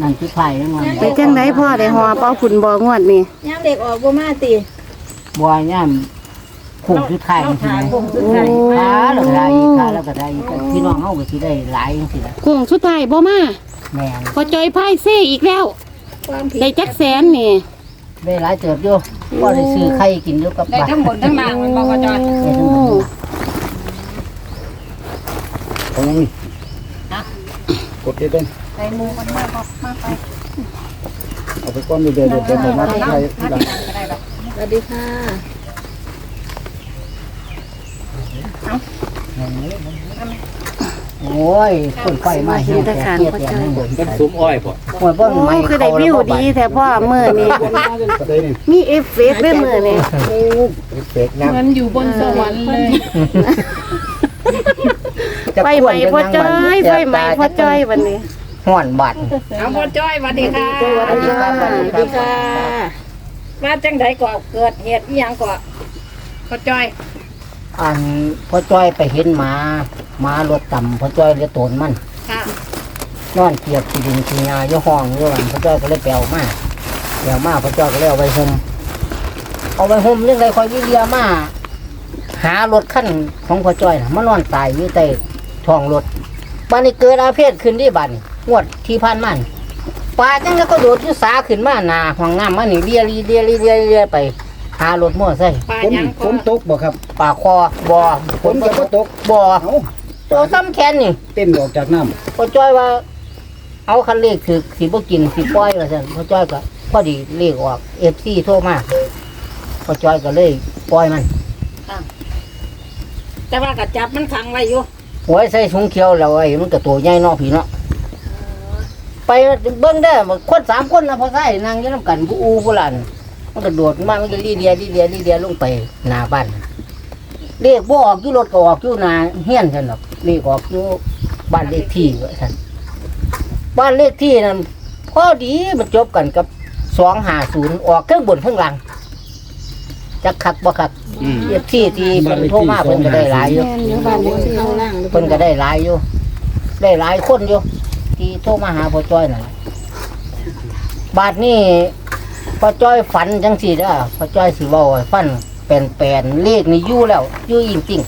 นั่นคือไผ่นั่นมันไปจังไดพ่อได้หอเป้าฝุ่นบ่งวดนี่ย่ามเด็กออกบ่มาติบัวย่ามขู่คือไผ่เราจริงถามๆผมสุดท้ายขาแล้วก็ได้อีกขาแล้วก็ได้อีกพี่น้องเฮาก็สิได้หลายจังซี่ล่ะกุ้งสุดท้ายบ่มาแม่นพอจอยพายเซ่อีกแล้วความผิดได้จักแสนนี่ได้หลายเติบอยู่บ่ได้ซื้อไข่กินอยู่กับได้บ้านทั้งบนทั้งล่างมันบอกว่าจอยได้ทั้งหมดเอายังนี่กดเด็ดเด้ง ในมูมันมากมากไปเอาไปก้อนเด็ดเด็ดเด็ดผมมาที่ไทยที่หลังก็ได้แบบสวัสดีค่ะโอ้ยคนไฟมาเฮ็ดแต่เฮ็ดอย่างนั้นหมดมันซุ้มอ้อยป่ะโอ้ยบ่อ้ไม่คือได้วิวดีแต่พ่อเมื้อนี้มีเอฟเฟกต์ด้วยมื้อนี้เฟกนะมันอยู่บนสวรรค์เลยไฟไหม้พ่อจ้อยไฟไหม้พ่อจ้อยวันนี้ ฮ้อนบาดเอาพ่อจ้อยสวัสดีค่ะสวัสดีครับสวัสดีสวัสดีครัค่ะบมาจังไดก่อเกิดเหตุอีหยังก่อพ่อจ้อย อันพ่อจ้อยไปเห็นหมาหมารถต่ำพ่อจ้อยเลยโตนมันค่ะนอนเปียกที่ดินที่นาอยู่ห้องอยู่อันพ่อจ้อยก็เลยไปเอามาไปเอามาพ่อจ้อยก็เลยเอาไปห่มเอาไปห่มเรื่องไรคอยวิเลียมาหารถขั้นของพ่อจ้อยน่ะมันนอนตายอยู่ใต้ท้องรถบ้านนี้เกิดอาเพศขึ้นที่บ้านนี่ งวดที่ผ่านมานี่ปลาจังแล้วก็โดดอยู่สาขึ้นมาหนาห้องน้ำมันนี่เลียเลียเลียเลียเลียเลียไป หารถมั่วใส่ปลาฝนหยังฝก่อนตกบ่ครับปลาคอบ่อฝนก็บ่ตกบ่อเอาตัวซ้ำแขนนี่ เต้นออกจากน้พ่อจ้อยว่า เอาคันเลขคือสิบ่กินสิปล่อยว่าซั่นพ่อจ้อยก็พอดีเลขออก FC โทรมาพ่อจ้อยก็เลยปล่อยมันแต่ว่าก็จับมันขังไว้อยู่ หวยใส่ถุงเขียวแล้วไอ้มันก็ตัวใหญ่เนาะพี่เนาะ ไปเบิ่งได้อคนสามคนนะพอใส่นั่งอยู่นํกันผู้อูผู้หลานมันก็โดดมามันก็ลีเดียลีเดียลีเดียลงไปหน้าบ้านเลขบ่ออกอยู่รถก็ออกอยู่หน้าเฮียนซั่นดอกเลขออกอยู่บ้านเลขที่ว่าซั่นบ้านเลขที่นั่นพอดีมันจบกันกับ250ออกเครื่องบนเครื่องล่างจักคักบ่คักอืมเอฟที่ที่เพิ่นโทรมาเพิ่นก็ได้หลายอยู่ แม่นอยู่บ้านเลขที่ข้างล่างเพิ่นก็ได้หลายอยู่ ได้หลายคนอยู่ ที่โทรมาหาพ่อจ้อยนั่นล่ะบาดนี้พ่อจ้อยฝันจังสี่เด้อพ่อจ้อยสิเว้าให้ฟันแปลนๆเลขนี่อยู่แล้วอยู่จริง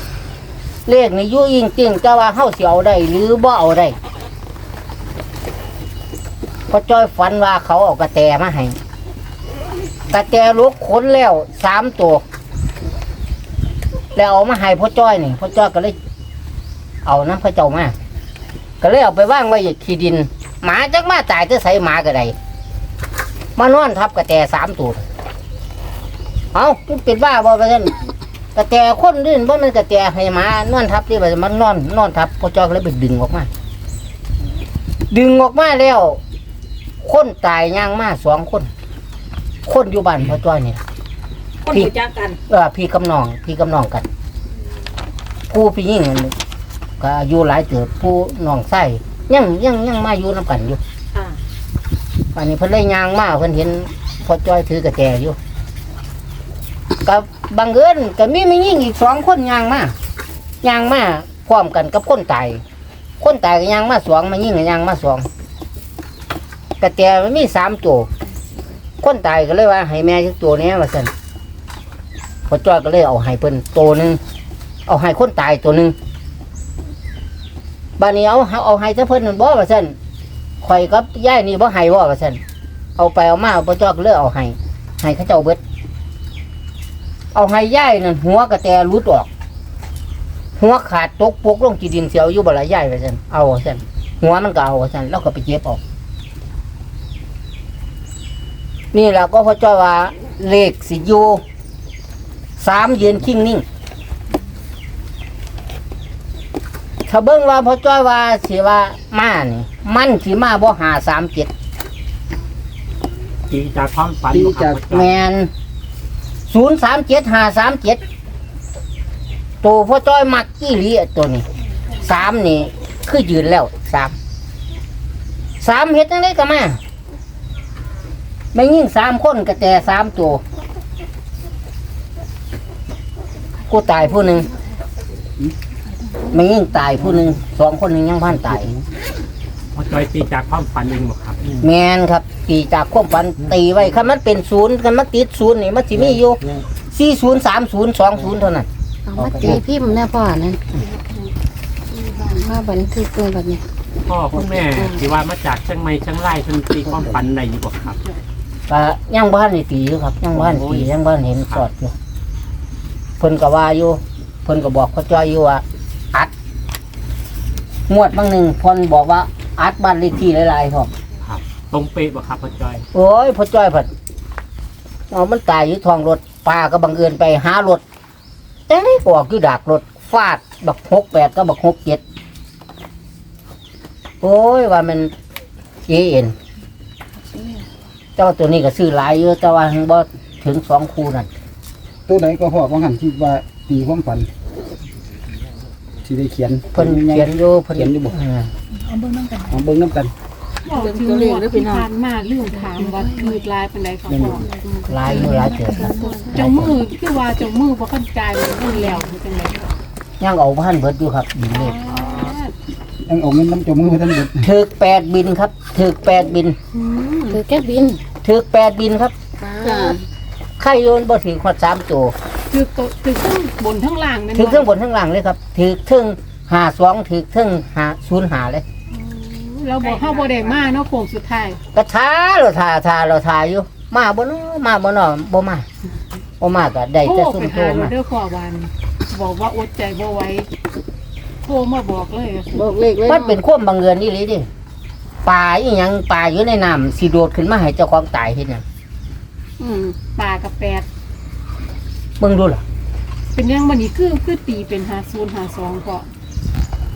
ๆเลขนี่อยู่จริงๆแต่ว่าเฮาสิเอาได้หรือบ่เอาได้พ่อจ้อยฝันว่าเขาเอากระแตมาให้กระแตลูกขนแล้วสามตัวแล้วเอามาให้พ่อจ้อยนี่พ่อจ้อยก็เลยเอาน้ำพระเจ้ามา ก็เลยเอาไปว่างไว้อยู่ที่ดิน หมาจักมาตายจะใส่หมาก็ได้มานอนทับกระแตสามตัวเอามันเป็นบ้าบ่ไปท่านกระแตคนลื่นบ่มันกระแตให้หมานอนทับที่แบบมันนอนนอนทับพ่อจ้อยก็เลยไปดึงออกมา ดึงออกมาแล้ว คนตายย่างมาสองคน คนอยู่บ้านพ่อจ้อยนี่ล่ะคนรู้จักกันเออพี่กำนอง พี่กำนองกันผู้พี่ยิ่งนั่น ก็อายุหลายเติบผู้น้องไส้ยังยังยังมาอยู่น้ำกันอยู่ค่ะอันนี้เพิ่นเลยยางมาเพิ่นเห็นพอจ้อยถือกระแจอยู่กับบังเอิญก็มีไม่ยิ่งอีกสองคนยางมายางมาพร้อมกันกับคนตายคนตายก็ยางมาสองมายิ่งก็ยางมาสองกระแตมันมีสามตัวคนตายก็เลยว่า ให้แม่จักตัวเนี้ยว่าซั่นพอจ้อยก็เลยเอาให้เพิ่นตัวหนึ่งเอาให้คนตายตัวหนึ่ง บานนี้เอาเอาให้ถ้าเพิ่นนั่นบ่ว่าซั่นข่อยกับยายนี่บ่ให้บ่ว่าซั่นเอาไปเอามาพอจ้อกเลยเอาให้ให้เขาเจ้าเบิด เอาให้ยายนั่นหัวกระแตรุดออก หัวขาดตกปกลงจีดินเสียวอยู่บ่ละยายว่าซั่นเอาว่าซั่นหัวมันก็เอาว่าซั่นแล้วก็ไปเจ็บออก นี่แหละก็พอจ้อยว่าเลขสิอยู่สามเยืนคิงนิ่ง ถ้าเบิ้งว่าพ่อจ้อยว่าสิว่ามานี่มันสิมาบ่หาสามเจ็ดตีจากความฝันตีบ่คจารักบแมนศูนย์สามเจ็ดหาสามเจ็ดตัวพ่อจ้อยมักกี่ลีอะตัวนี้สามนี่ คือยืนแล้วสามสามเฮ็ดจังไดก็มาไม่ยิ่งสามคนก็แต่สามตัวกูตายผู้หนึ่ง ไม่ยิ่งตายผู้หนึ่งสองคนหนึ่งยังพันตายพ่อจอยตีจากความฝันเองบอกครับแมนครับตีจากความฝันตีไว้คันมันเป็นศูนย์คันมันติดศูนย์นี่มันสิมีอยู่สี่ศูนย์สามศูนย์สองศูนย์เท่านั้นเอามาตีพิมพ์แน่พ่อนั่นมาบันทึกเลยแบบนี้พ่อคุณแม่ที่ว่ามาจากเชียงใหม่เชียงรายเพิ่นตีความฝันได้อยู่บอกครับก็ยังบ้านในตีอยู่ครับยังบ้านตียังบ้านเห็นสอดอยู่เพิ่นก็ว่าอยู่เพิ่นก็บอกเขาจ้อยอยู่ว่าอัด งวดบางหนึ่งเพิ่นบอกว่าอัดบ้านเลขที่หลายๆครับครับตรงเป๊ะบอกครับพ่อจอยโอ้ยพ่อจ้อยผัดเอามันตายอยู่ท้องรถป้าก็บังเอิญไปหารถแต่นี่ก็ออกคือดากรถฟาดบักหกแปดก็บักหกเจ็ดโอ้ยว่ามันเอเอ็นเจ้าตัวนี้ก็ซื้อหลายเยอะแต่ว่าหังบ่ถึงสองคู่นั่นตัวไหนก็พ่อของหันที่ว่าตีความฝัน ที่ได้เขียนเพิ่นเขียนอยู่เพิ่นเขียนอยู่บ่เออเอาเบิ่งน้ำกันเรื่องตัวเลขแล้วพี่น้อง ผ่านมาลืมถามว่ามือลายเป็นไรเขาบอกหลายอยู่หลายเจ็ดครับเจ้ามือคือว่าเจ้ามือบ่เข้าใจมันเงินแล้วมันจังได๋ยังเอาพันเบิดอยู่ครับบินเลขยังเอาเงินน้ำจมือไปทั้งเบิดถึกแปดบินครับถึกแปดบินคือแก้บินถึกแปดบินครับจ้าไข่โยนบ่ถึงขอดสามตัว คือตัวคือทั้งบนทั้งล่างนั่นถือเครื่องบนทั้งหลังเลยครับ ถือเครื่องหาสองถือเครื่องหาศูนย์หาเลยเราบอกเฮาบ่ได้มาเนาะโค้งสุดท้ายก็ท้าเราทาทาเราทาอยู่ มาบ่เนาะมาบ่เนาะบ่มาบ่มาก็ได้โทรแต่ซุ่ไปมโทรหาเรามาเด้อขอวัน บอกว่าอดใจบ่ไหวโทรมาบอกเลยบอกเลขเลยมันเป็นความบังเอิญนี่เลยดิปลาอีหยังปลาอยู่ในน้ำสิโดดขึ้นมาให้เจ้าของตายเฮ็ดหยังอืมปลากับแปด เบิ่งดูล่ะเป็นยังบัดนี้คือคือตีเป็น50 52พอ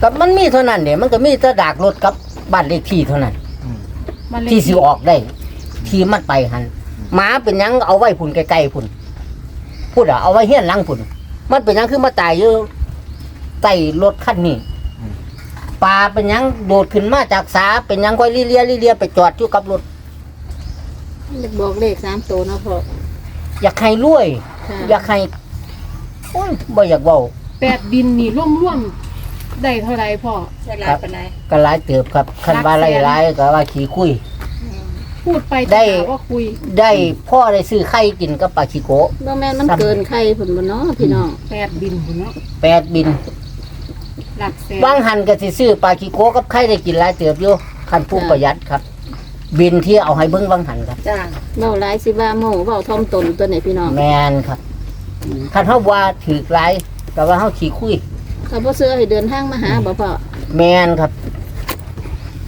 ก็มันมีเท่านั้นเด้มันก็มีแต่ดากรถกับบ้านเลขที่เท่านั้น มันเลยที่สิออกได้ ที่มันไปหันหมาเป็นหยังเอาไว้พุ่นไกลๆพุ่นพูดอะเอาไว้เฮียนหลังพุ่นมันเป็นหยังคือมาตายอยู่ใต้รถคันนี้ปลาเป็นหยังโดดขึ้นมาจากสาเป็นหยังค่อยเลียๆเลียๆไปจอดอยู่กับรถ บอกเลขสามตัวเนาะพ่ออยากให้รวย ค่ะอยากให้โอ้ยบ่อยากเว้าแปดบินนี่ร่วมๆได้เท่าไหร่พ่อได้หลายปานใดก็หลายเติบครับคันว่าหลายๆก็ว่าขี้คุย พูดไปได้จะหาว่าคุย ได้พ่อได้ซื้อไข่กินกับปลาชิโกะบ่แม่นมันเกินใครผลบ่เนาะพี่น้องแปดบินพุ่นเนาะแปดบิน หลักแสน บางหันก็สิซื้อปลาขี้โกะกับไข่ได้กินหลายเติบอยู่คันผู้ประหยัดครับ บินที่เอาให้เบิ่งบางหันครับ จ้าเว้าหลายสิว่าโม่เว้าทอมตนตัวไหนพี่น้องแมนครับคันเฮาว่าถือกหลายก็ว่าเฮาขี้คุย เขาบ่เสื้อให้เดินทางมาหาบ่พ่อแมนครับ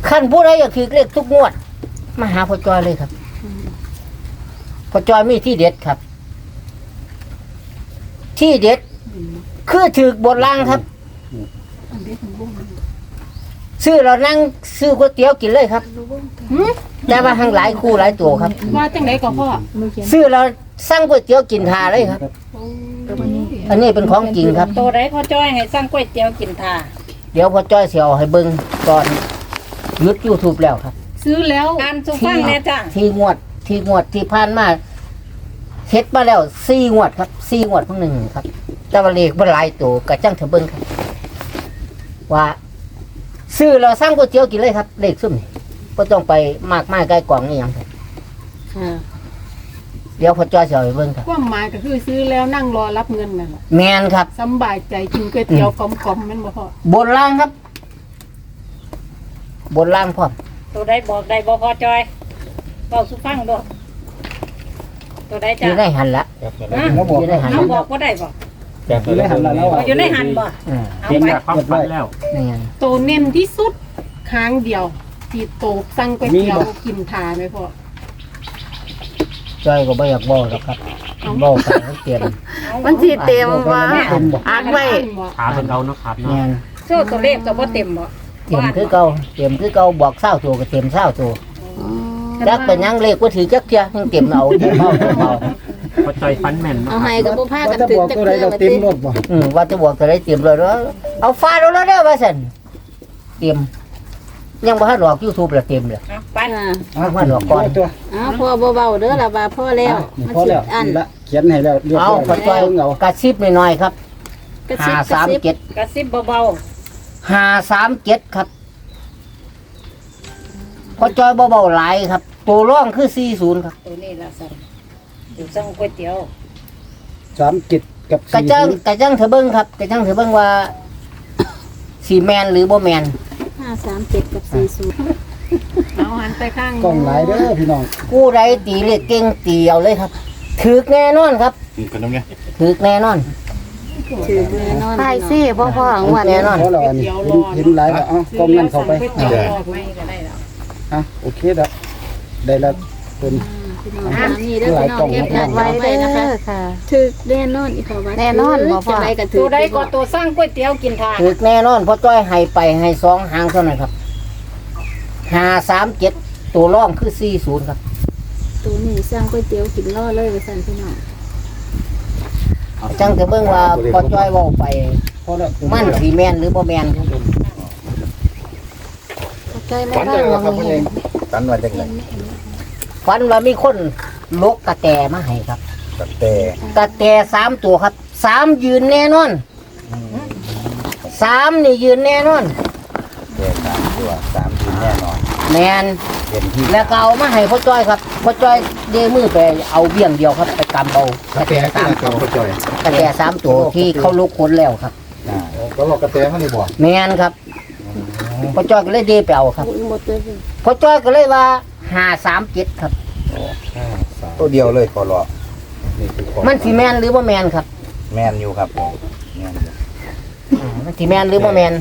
คันผู้ใดอยากถือเลขทุกงวด มาหาพ่อจอยเลยครับพ่อจอยมีที่เด็ดครับ ที่เด็ด คือถือบทล่างครับ ซื้อเรานั่งซื้อก๋วยเตี๋ยวกินเลยครับแต่ว่าทั้งหลายคู่หลายตัวครับ ว่าจังไดก็พ่อซื้อเราสั่งก๋วยเตี๋ยวกินทาเลยครับ อันนี้เป็นของจริงครับตัวใดพ่อจ้อยให้สั่งก๋วยเตี๋ยวกินท่าเดี๋ยวพ่อจ้อยเสียวให้เบิ้งตอนหยุดยูทูบแล้วครับ ซื้อแล้วอ่านสุฟังแน่จ้าที่งวดที่งวดที่ผ่านมาเฮ็ดมาแล้วสี่งวดครับสี่งวดของหนึ่งครับ แต่ว่าเลขมันหลายตัวกระจังเถอะเบิ้งครับ ว่า ซื้อเราสั่งก๋วยเตี๋ยวกินเลยครับ เลขซุ่มนี่ก็ต้องไปมากมายใกล้กล่องนี่ยังครับค่ะเดี๋ยวพ่อจ้อยเสียวให้เบิ้งครับความหมายก็คือซื้อแล้วนั่งรอรับเงินนั่นแหละแมนครับ สำบายใจกินก๋วยเตี๋ยวกลมๆแม่นบ่พ่อบนล่างครับ บนล่างพร้อมตัวใดบอกได้บ่พ่อจ้อยบอกสุฟังบ่ตัวใดอจ้ายู่ในหันละแล้วบอกอยู่ในหันเอาละบอกบ่ได้บ่อ ยู่ในหันละแล้วเอาอยู่ในหันบ่อ่าเอาตีไปจากความฝันแล้ว นี่ไงโตเน้นที่สุดค้างเดียวที่โตสั่งก๋วยเตี๋ยวกินทาไหมพ่อจ้อยก็ไม่อยากบอกหรอกครับบอกไปเขาเตรียมมันสิเต็มว่าเป็นบอกอักไว้ขาเป็นเอาเนาะครับแมเนาะนโซ่ตัวเลขก็บ่เต็มบ่เตรียมคือเก่าเตรียมคือเก่าบอกเศร้าตัวก็เตรียมเศร้าตัวจักเป็นหยังเลขว่าถือจักเทียยังเตรียมเอาเตรียมเอาเตรียมเอา พ่อจอยฝันแม่นเนาะเอาคให้รับกับบ่พาว่ากันจะถึบงอกจักตัวใดเทื่อเราว่าเต็มติรถบ่อืมว่าจะบอกจะได้เตรียมเลยแล้วเอาฟาดเอาแล้วเด้อว่าสันเตรียม ยังบ่ทันหลอกยูทูบละเตรียมเลยเอาไปอ่าเอามาหลอกก่อน ตัวอ้าวพ่อบ่เว้าเด้อล่ะว่าพ่อแล้วนี่มันพอสิแล้วอันนี่ละเขียนให้แล้วเรียบเอาร้อยขอจ้อยเบิ่งเอากระซิบหน่อยๆครับกระซิห้าบกระสามซิบเจ็ดกระซิบเบาห้าสามเจ็ดครับพอจอยเบาๆหลายครับ ตัวร่องคือสี่ศูนย์ครับตัวนี้ละสั่น อยู่สั่งก๋วยเตี๋ยวสามเจ็ดกับกระสี่จังศูนย์กระจังเถอะเบิ้งครับกระจังเถอะเบิ้งว่าสีแมนหรือบ่แมนห้าสามเจ็ดกับสี่ศูนย์เอาหันไปข้างกล้องหลายเด้อพี่น้องกู้ไรตีเลขเก่งตีเอาเลยครับถือแน่นอนครับกันน้ำไงถือแน่นอนถือแน่นอนทายซี่พ่อพ่อของวันแน่นอน เพราะเราอันนี้เห็นเห็นหลายแล้วเอ้ากล้องนั่นเข้าไปก๋วยเตี๋ยวรอไม่ก็ได้แล้ว อะโอเคแล้วได้แล้วเป็น พี่น้องตามนี้เด้อพี่น้องหลายกล่องเก็บแอแอดดไว้ไว้เด้นะคะอค่ะถือแน่นอนอีกค่ะว่าแน่นอนบ่พ่อ จะไรก็ถือตัวใดก็ตัวสั่งก๋วยเตี๋ยวกินทานถือแน่นอนเพราะจ้อยให้ไปให้สองหางเท่านั้นครับห้าสามเจ็ดตัวร่องคือสี่ศูนย์ครับ ตัวนี้สร้างก๋วยเตี๋ยวกินล่อเลยว่าซั่นพี่น้องจังเถอะเบิ้งว่าพอจ้อยเว่าไปพอแล้วมันสีแมนหรือบ่แมนครับใจไม่ได้หรอกตันมาจากไหน ฝันว่ามีคนลกกระแตมาให้ครับแต่กระแตสามตัวครับสามยืนแน่นอนสามนี่ยืนแน่นอน แต่สามตัวสามทีแน่นอนแมนเห็นที่แล้วก็เอามาให้พ่อจ้อยครับพ่อจ้อยเดมือไปเอาเบี้ยงเดียวครับไปกำเอากระแตสามตัวเขาจอยกระแตสามตัวที่เขาลุกคนแล้วครับ ก็รอกระแตเขานี่บ่แมนครับพ่อจ้อยก็เลยเดไปเอาครับหมดเลยพ่อจ้อยก็เลยว่า ห้าสามเจ็ดครับตัวเดียวเลยขอรอนี่คือของมันสีแมนหรือบ่แมนครับ แมนอยู่ครับผมแมนอยู่มันสีแมนหรือบ่แมนแ